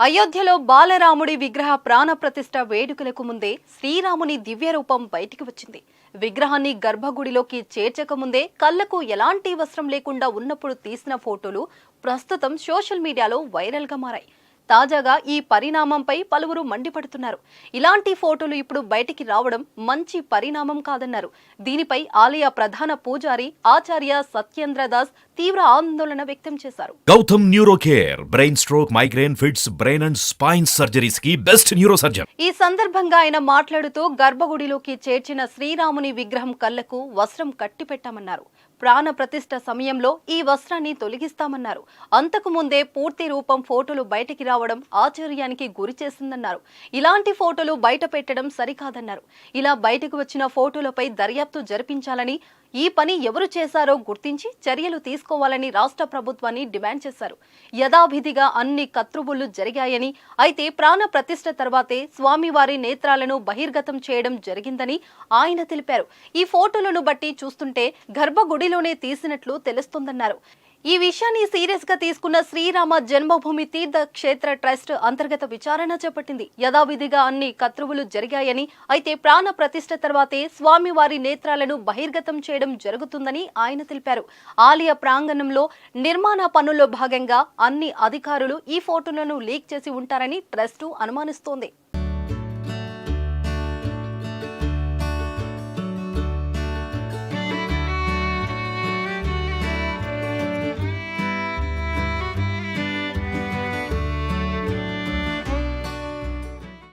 అయోధ్యలో బాలరాముడి విగ్రహ ప్రాణప్రతిష్ఠ వేడుకలకు ముందే శ్రీరాముని దివ్య రూపం బయటికి వచ్చింది. విగ్రహాన్ని గర్భగుడిలోకి చేర్చక ముందే కళ్ళకు ఎలాంటి వస్త్రం లేకుండా ఉన్నప్పుడు తీసిన ఫోటోలు ప్రస్తుతం సోషల్ మీడియాలో వైరల్గా మారాయి. తాజాగా ఈ పరిణామంపై పలువురు మండిపడుతున్నారు. ఇలాంటి ఫోటోలు ఇప్పుడు బయటికి రావడం మంచి పరిణామం కాదన్నారు. దీనిపై ఆలయ ప్రధాన పూజారి ఆచార్య సత్యేంద్ర దాస్ తీవ్ర ఆందోళన వ్యక్తం చేశారు. Gautam neuro care brain stroke migraine fits brain and spine సర్జరీస్కి best neuro surgeon ఈ సందర్భంగా ఆయన మాట్లాడుతూ గర్భగుడిలోకి చేర్చిన శ్రీరాముని విగ్రహం కళ్ళకు వస్త్రం కట్టిపెట్టామన్నారు. ప్రాణ ప్రతిష్ట సమయంలో ఈ వస్త్రాన్ని తొలగిస్తామన్నారు. అంతకు ముందే పూర్తి రూపం ఫోటోలు బయటికి రావడం ఆశ్చర్యానికి గురి చేసిందన్నారు. ఇలాంటి ఫోటోలు బయట పెట్టడం సరికాదన్నారు. ఇలా బయటకు వచ్చిన ఫోటోలపై దర్యాప్తు జరిపించాలని ఈ పని ఎవరు చేశారో గుర్తించి చర్యలు తీసుకోవాలని రాష్ట్ర ప్రభుత్వాన్ని డిమాండ్ చేశారు. యథావిధిగా అన్ని కత్రుబులు జరిగాయని అయితే ప్రాణ ప్రతిష్ఠ తర్వాతే స్వామివారి నేత్రాలను బహిర్గతం చేయడం జరిగిందని ఆయన తెలిపారు. ఈ ఫోటోలను బట్టి చూస్తుంటే గర్భగుడిలోనే తీసినట్లు తెలుస్తోందన్నారు. ఈ విషయాన్ని సీరియస్గా తీసుకున్న శ్రీరామ జన్మభూమి తీర్థ క్షేత్ర ట్రస్ట్ అంతర్గత విచారణ చేపట్టింది. యథావిధిగా అన్ని కత్రువులు జరిగాయని అయితే ప్రాణ ప్రతిష్ట తర్వాతే స్వామివారి నేత్రాలను బహిర్గతం చేయడం జరుగుతుందని ఆయన తెలిపారు. ఆలయ ప్రాంగణంలో నిర్మాణ పనుల్లో భాగంగా అన్ని అధికారులు ఈ ఫోటోలను లీక్ చేసి ఉంటారని ట్రస్టు అనుమానిస్తోంది.